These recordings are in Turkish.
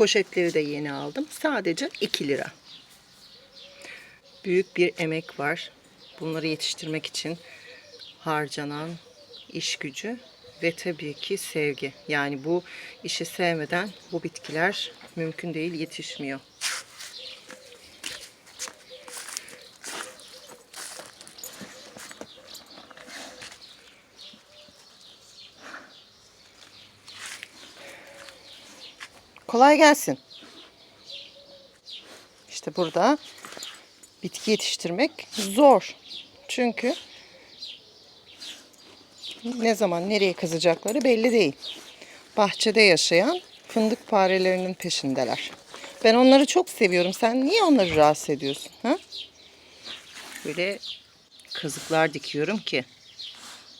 Poşetleri de yeni aldım. Sadece 2 lira. Büyük bir emek var. Bunları yetiştirmek için harcanan iş gücü ve tabii ki sevgi. Yani bu işi sevmeden bu bitkiler mümkün değil yetişmiyor. Kolay gelsin. İşte burada bitki yetiştirmek zor. Çünkü ne zaman nereye kazacakları belli değil. Bahçede yaşayan fındık farelerinin peşindeler. Ben onları çok seviyorum. Sen niye onları rahatsız ediyorsun? Ha? Böyle kazıklar dikiyorum ki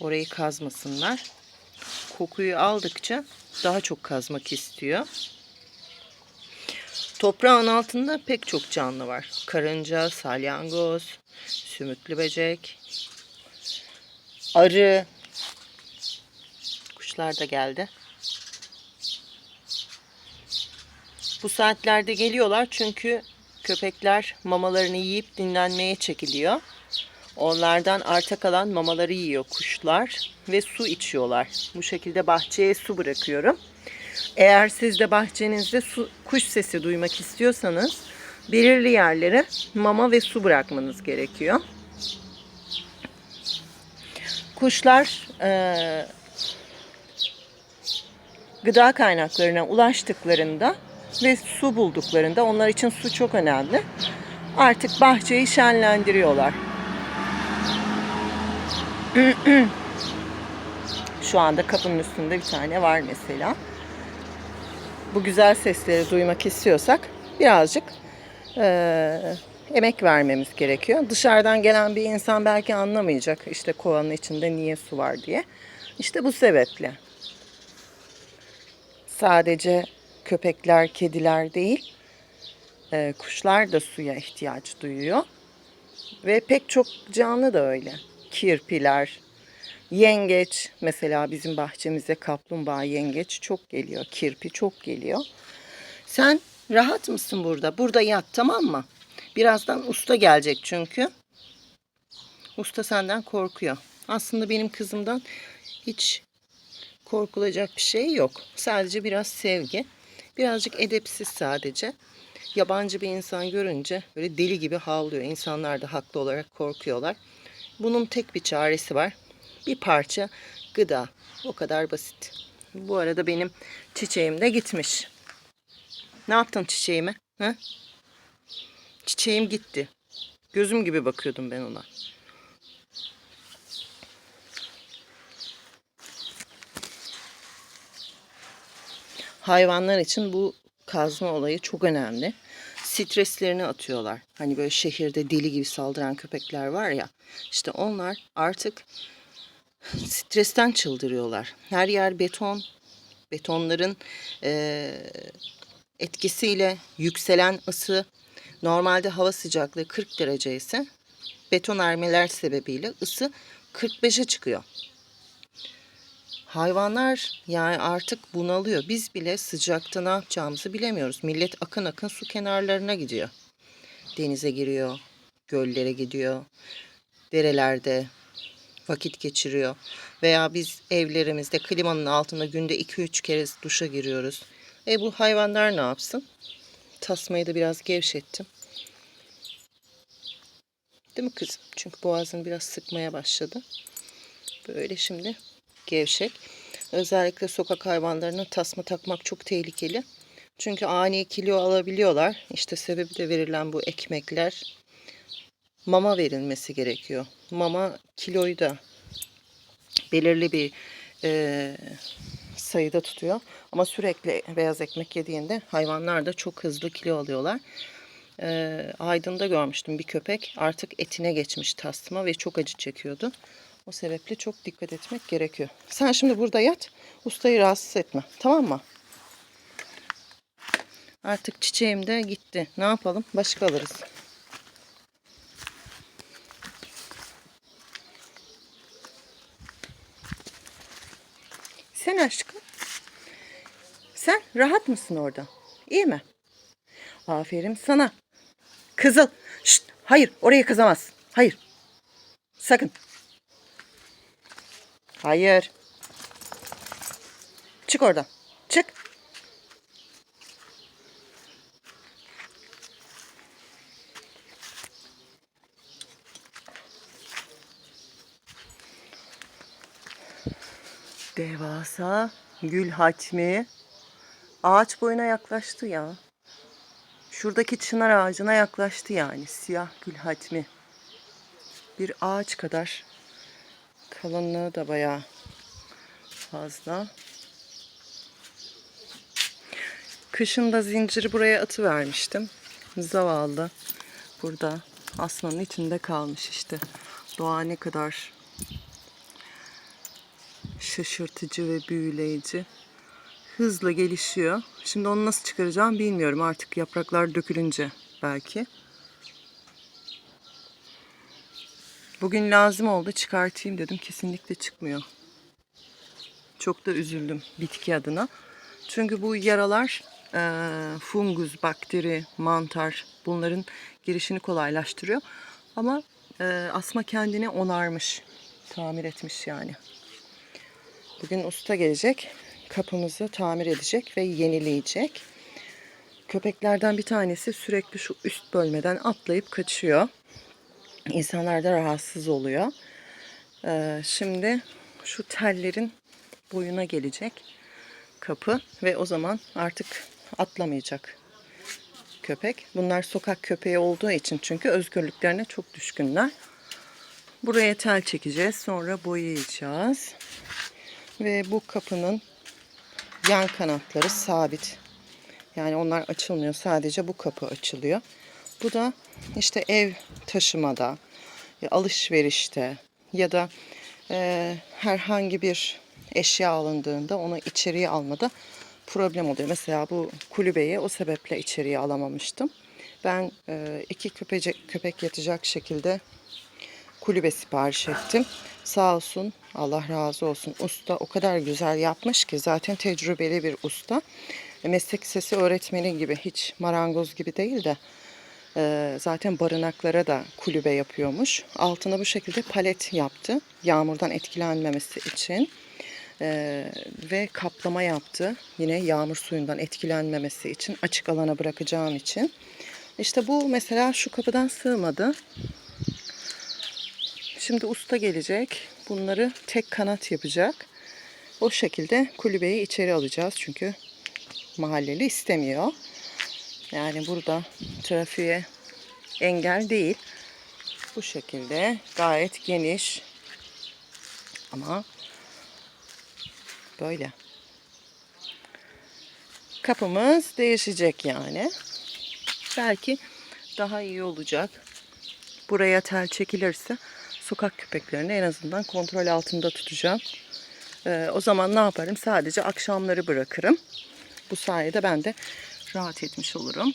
orayı kazmasınlar. Kokuyu aldıkça daha çok kazmak istiyor. Toprağın altında pek çok canlı var. Karınca, salyangoz, sümüklü böcek, arı, kuşlar da geldi. Bu saatlerde geliyorlar çünkü köpekler mamalarını yiyip dinlenmeye çekiliyor. Onlardan arta kalan mamaları yiyor kuşlar ve su içiyorlar. Bu şekilde bahçeye su bırakıyorum. Eğer siz de bahçenizde su, kuş sesi duymak istiyorsanız belirli yerlere mama ve su bırakmanız gerekiyor. Kuşlar eee, gıda kaynaklarına ulaştıklarında ve su bulduklarında onlar için su çok önemli. Artık bahçeyi şenlendiriyorlar. Şu anda kapının üstünde bir tane var mesela. Bu güzel sesleri duymak istiyorsak birazcık eee, emek vermemiz gerekiyor. Dışarıdan gelen bir insan belki anlamayacak işte kovanın içinde niye su var diye. İşte bu sebeple. Sadece köpekler, kediler değil, eee, kuşlar da suya ihtiyaç duyuyor. Ve pek çok canlı da öyle. Kirpiler, yengeç mesela bizim bahçemize kaplumbağa, yengeç çok geliyor. Kirpi çok geliyor. Sen rahat mısın burada? Burada yat tamam mı? Birazdan usta gelecek çünkü. Usta senden korkuyor. Aslında benim kızımdan hiç korkulacak bir şey yok. Sadece biraz sevgi. Birazcık edepsiz sadece. Yabancı bir insan görünce böyle deli gibi havlıyor. İnsanlar da haklı olarak korkuyorlar. Bunun tek bir çaresi var. Bir parça gıda. O kadar basit. Bu arada benim çiçeğim de gitmiş. Ne yaptın çiçeğime? Ha? Çiçeğim gitti. Gözüm gibi bakıyordum ben ona. Hayvanlar için bu kazma olayı çok önemli. Streslerini atıyorlar. Hani böyle şehirde deli gibi saldıran köpekler var ya. İşte onlar artık stresten çıldırıyorlar. Her yer beton. Betonların eee, etkisiyle yükselen ısı normalde hava sıcaklığı 40 derece ise beton ermeler sebebiyle ısı 45'e çıkıyor. Hayvanlar yani artık bunalıyor. Biz bile sıcakta ne yapacağımızı bilemiyoruz. Millet akın akın su kenarlarına gidiyor. Denize giriyor, göllere gidiyor, derelerde vakit geçiriyor. Veya biz evlerimizde klimanın altında günde 2-3 kere duşa giriyoruz. E bu hayvanlar ne yapsın? Tasmayı da biraz gevşettim. Değil mi kızım? Çünkü boğazını biraz sıkmaya başladı. Böyle şimdi gevşek. Özellikle sokak hayvanlarına tasma takmak çok tehlikeli. Çünkü ani kilo alabiliyorlar. İşte sebebi de verilen bu ekmekler. Mama verilmesi gerekiyor. Mama kiloyu da belirli bir eee, sayıda tutuyor. Ama sürekli beyaz ekmek yediğinde hayvanlar da çok hızlı kilo alıyorlar. Eee Aydın'da görmüştüm bir köpek artık etine geçmiş tasma ve çok acı çekiyordu. O sebeple çok dikkat etmek gerekiyor. Sen şimdi burada yat. Ustayı rahatsız etme. Tamam mı? Artık çiçeğim de gitti. Ne yapalım? Başka alırız. Aşkım. Sen rahat mısın orada? İyi mi? Aferin sana. Kızıl. Şşt, hayır oraya kızamaz. Hayır. Sakın. Hayır. Çık oradan. Çık. Devasa gül hatmi ağaç boyuna yaklaştı ya. Şuradaki çınar ağacına yaklaştı yani. Siyah gül hatmi. Bir ağaç kadar. Kalınlığı da bayağı fazla. Kışın da zinciri buraya atıvermiştim. Zavallı. Burada aslanın içinde kalmış işte. Doğa ne kadar şaşırtıcı ve büyüleyici. Hızla gelişiyor. Şimdi onu nasıl çıkaracağım bilmiyorum. Artık yapraklar dökülünce belki. Bugün lazım oldu çıkartayım dedim. Kesinlikle çıkmıyor. Çok da üzüldüm bitki adına. Çünkü bu yaralar eee fungus, bakteri, mantar bunların girişini kolaylaştırıyor. Ama eee, asma kendini onarmış, tamir etmiş yani. Bugün usta gelecek. Kapımızı tamir edecek ve yenileyecek. Köpeklerden bir tanesi sürekli şu üst bölmeden atlayıp kaçıyor. İnsanlar da rahatsız oluyor. Ee, şimdi şu tellerin boyuna gelecek kapı ve o zaman artık atlamayacak köpek. Bunlar sokak köpeği olduğu için çünkü özgürlüklerine çok düşkünler. Buraya tel çekeceğiz. Sonra boyayacağız. Ve bu kapının yan kanatları sabit. Yani onlar açılmıyor. Sadece bu kapı açılıyor. Bu da işte ev taşımada, alışverişte ya da e, herhangi bir eşya alındığında onu içeriye almada problem oluyor. Mesela bu kulübeyi o sebeple içeriye alamamıştım. Ben e, iki köpecek, köpek yatacak şekilde kulübe sipariş ettim. Sağ olsun Allah razı olsun usta o kadar güzel yapmış ki zaten tecrübeli bir usta. E, Meslek sesi öğretmeni gibi hiç marangoz gibi değil de e, zaten barınaklara da kulübe yapıyormuş. Altına bu şekilde palet yaptı yağmurdan etkilenmemesi için. E, ve kaplama yaptı. Yine yağmur suyundan etkilenmemesi için açık alana bırakacağım için. İşte bu mesela şu kapıdan sığmadı. Şimdi usta gelecek. Bunları tek kanat yapacak. O şekilde kulübeyi içeri alacağız. Çünkü mahalleli istemiyor. Yani burada trafiğe engel değil. Bu şekilde gayet geniş. Ama böyle. Kapımız değişecek yani. Belki daha iyi olacak buraya tel çekilirse sokak köpeklerini en azından kontrol altında tutacağım. Ee, o zaman ne yaparım? Sadece akşamları bırakırım. Bu sayede ben de rahat etmiş olurum.